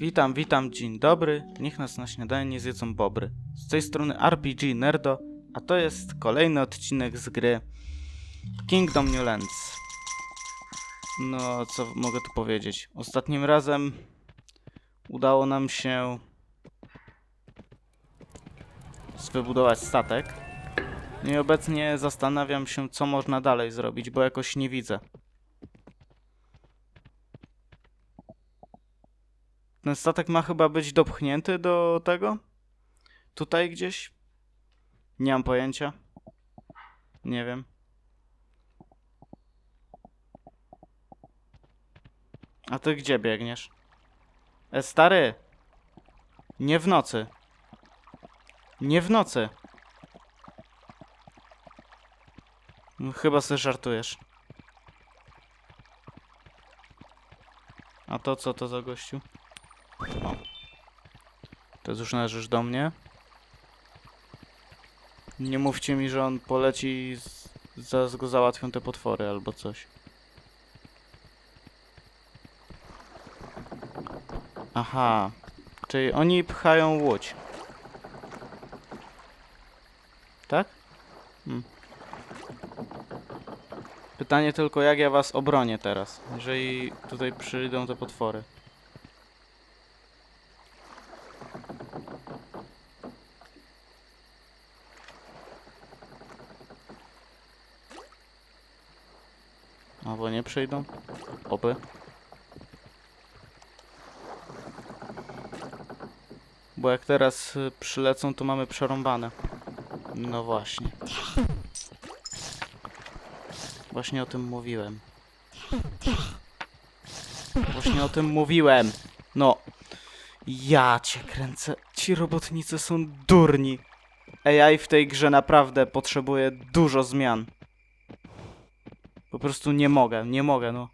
Witam, witam, dzień dobry. Niech nas na śniadanie nie zjedzą bobry. Z tej strony RPG Nerdo, a to jest kolejny odcinek z gry Kingdom Newlands. No, co mogę tu powiedzieć? Ostatnim razem udało nam się wybudować statek. No I obecnie zastanawiam się, co można dalej zrobić, bo jakoś nie widzę. Ten statek ma chyba być dopchnięty do tego? Tutaj gdzieś? Nie mam pojęcia. Nie wiem. A ty gdzie biegniesz? E, stary! Nie w nocy. Nie w nocy. No, Chyba sobie żartujesz. A to co to za gościu? To już należysz do mnie. Nie mówcie mi, że on poleci i zaraz go załatwią te potwory albo coś. Aha. Czyli oni pchają łódź. Tak? Hmm. Pytanie tylko, jak ja was obronię teraz, jeżeli tutaj przyjdą te potwory. Albo nie przyjdą? Oby. Bo jak teraz y, przylecą, to mamy przerąbane. No właśnie. Właśnie o tym mówiłem. Właśnie o tym mówiłem. No. Ja cię kręcę. Ci robotnicy są durni. AI w tej grze naprawdę potrzebuje dużo zmian. Po prostu nie mogę, nie mogę, no.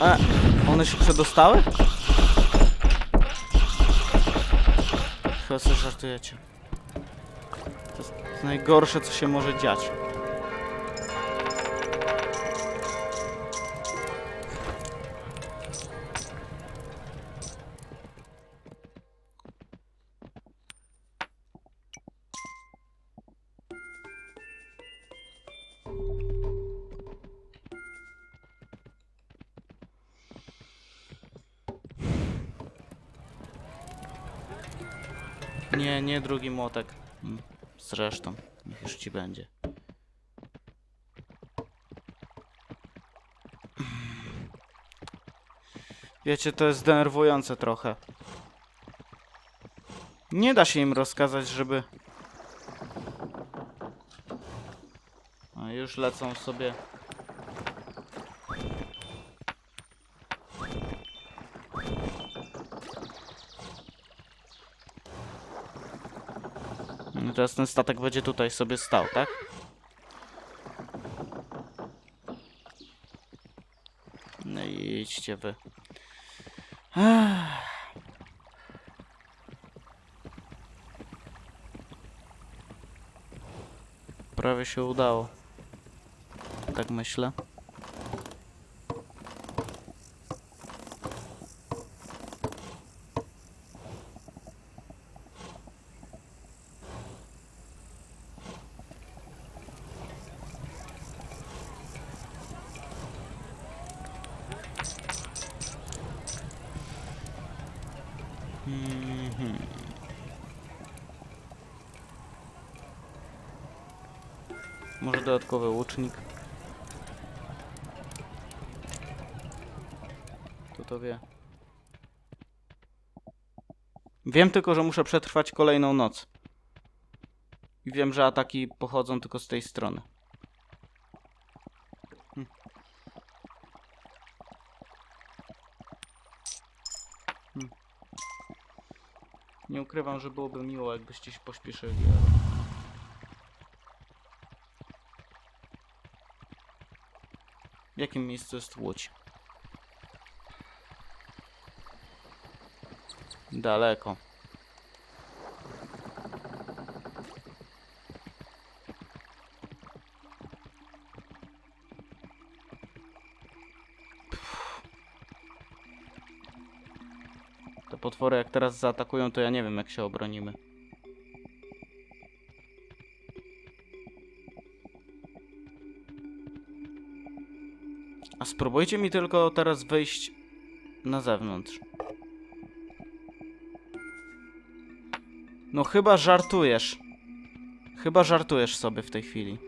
A, one się przedostały? Chyba sobie żartujecie. To jest najgorsze, co się może dziać. Nie, nie drugi młotek. Zresztą, niech już ci będzie. Wiecie, to jest denerwujące trochę. Nie da się im rozkazać, żeby... A już lecą sobie. Teraz ten statek będzie tutaj sobie stał, tak? No i idźcie wy. Prawie się udało. Tak myślę. Mhm. Może dodatkowy łucznik. Kto to wie? Wiem tylko, że muszę przetrwać kolejną noc. I wiem, że ataki pochodzą tylko z tej strony. Nie ukrywam, że byłoby miło, jakbyście się pośpieszyli. W jakim miejscu jest łódź? Daleko. Potwory jak teraz zaatakują, to ja nie wiem jak się obronimy. A spróbujcie mi tylko teraz wyjść na zewnątrz. No chyba żartujesz. Chyba żartujesz sobie w tej chwili.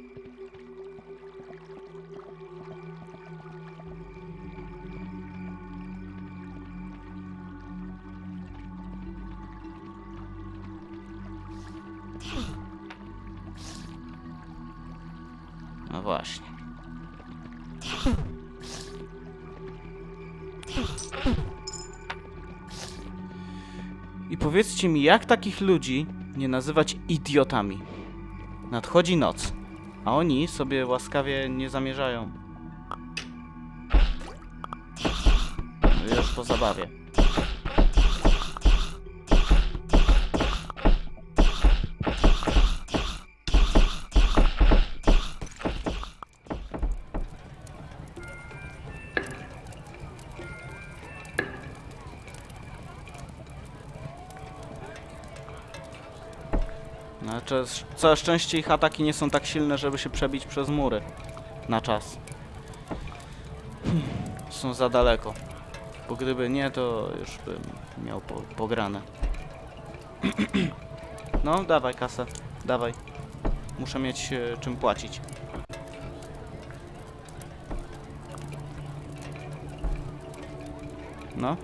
I powiedzcie mi, jak takich ludzi nie nazywać idiotami? Nadchodzi noc, a oni sobie łaskawie nie zamierzają. Już po zabawie. Znaczy, całe szczęście ich ataki nie są tak silne, żeby się przebić przez mury. Na czas. Hmm, Są za daleko. Bo gdyby nie, to już bym miał po, pograne. No, dawaj kasę. Dawaj. Muszę mieć e, czym płacić. No.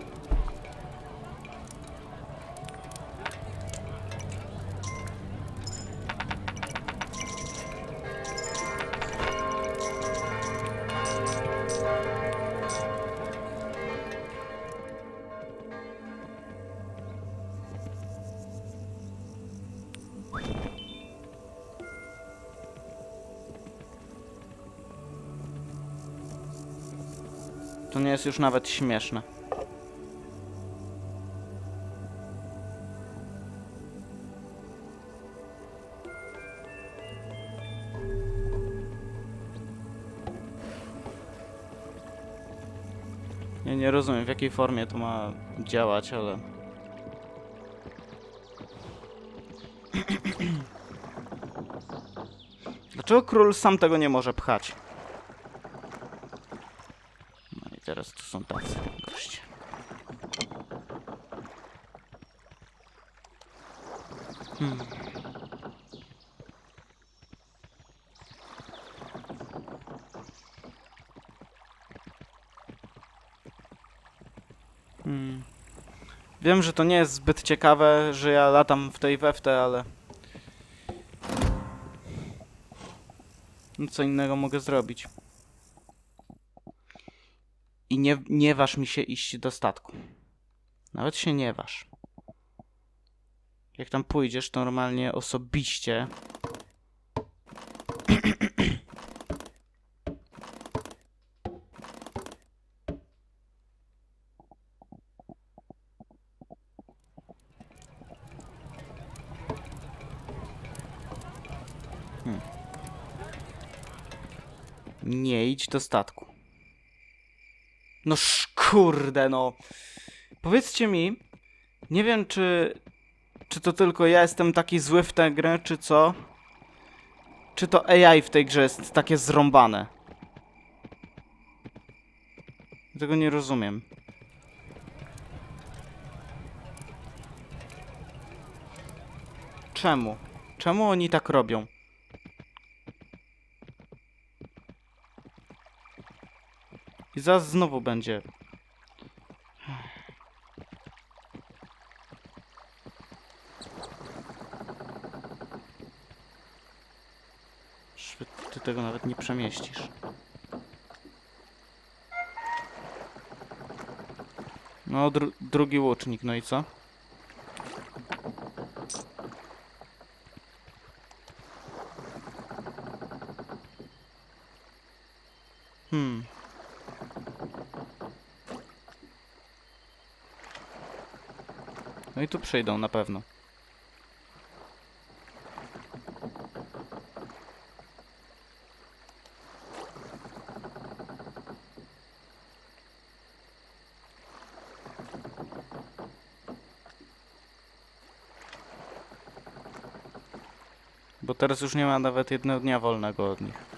To nie jest już nawet śmieszne. Ja nie rozumiem w jakiej formie to ma działać, ale... Dlaczego król sam tego nie może pchać? No i teraz tu są tacy goście. Hmm. Hmm. Wiem, że to nie jest zbyt ciekawe, że ja latam w tej weftę, ale... No co innego mogę zrobić. I nie, nie waż mi się iść do statku. Nawet się nie waż. Jak tam pójdziesz, to normalnie osobiście. Hmm. Nie idź do statku. No kurde, no. Powiedzcie mi, nie wiem czy, czy to tylko ja jestem taki zły w tę grę, czy co? Czy to AI w tej grze jest takie zrąbane? Tego nie rozumiem. Czemu? Czemu oni tak robią? I zaraz znowu będzie. Ty tego nawet nie przemieścisz. No, dru drugi łucznik, no i co? Hmm. No i tu przyjdą na pewno. Bo teraz już nie ma nawet jednego dnia wolnego od nich.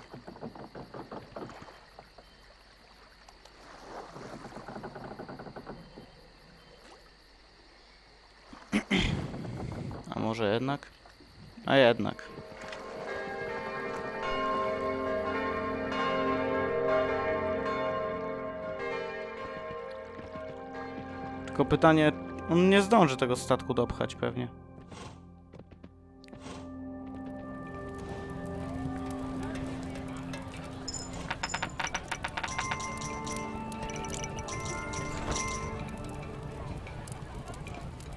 Tylko pytanie, on nie zdąży tego statku dopchać pewnie.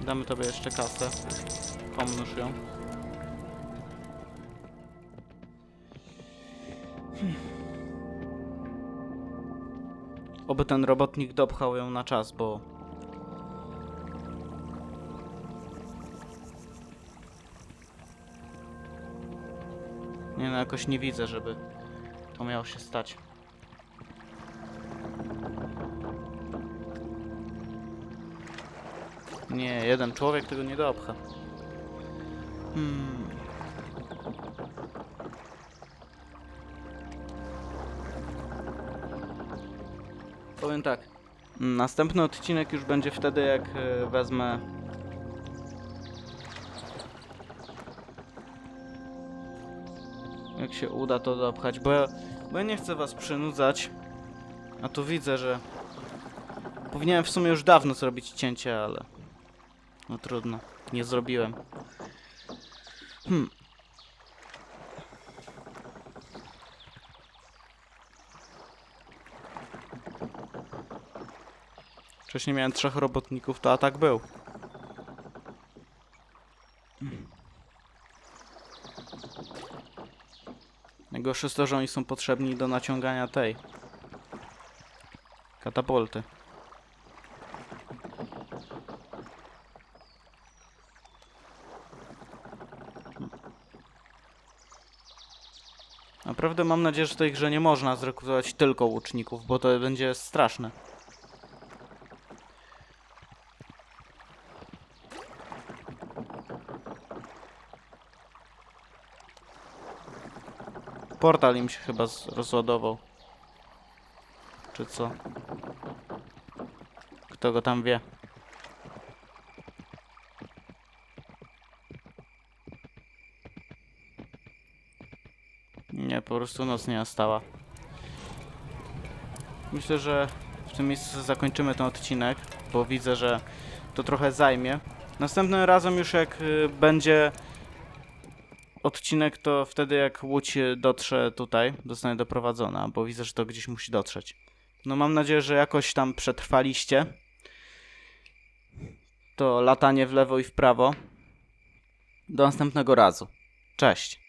Damy tobie jeszcze kasę. Pomnóż ją. Oby ten robotnik dopchał ją na czas, bo... Nie no, jakoś nie widzę, żeby to miało się stać. Nie, jeden człowiek tego nie dopcha. Hmm. Powiem tak. Następny odcinek już będzie wtedy, jak e, wezmę. Się uda to dopchać, bo ja, bo ja nie chcę was przynudzać. A tu widzę, że. Powinienem w sumie już dawno zrobić cięcie, ale. No trudno, nie zrobiłem. Hmm. Wcześniej miałem trzech robotników, to atak był. Najgorsze jest to, że oni są potrzebni do naciągania tej katapulty. Naprawdę mam nadzieję, że w tej grze nie można zrekrutować tylko łuczników, bo to będzie straszne. Portal im się chyba rozładował. Czy co? Kto go tam wie? Nie, po prostu noc nie nastała. Myślę, że w tym miejscu zakończymy ten odcinek, bo widzę, że to trochę zajmie. Następnym razem już jak y, będzie odcinek, to wtedy jak łódź dotrze tutaj, zostanie doprowadzona, bo widzę, że to gdzieś musi dotrzeć. No mam nadzieję, że jakoś tam przetrwaliście. To latanie w lewo i w prawo. Do następnego razu. Cześć.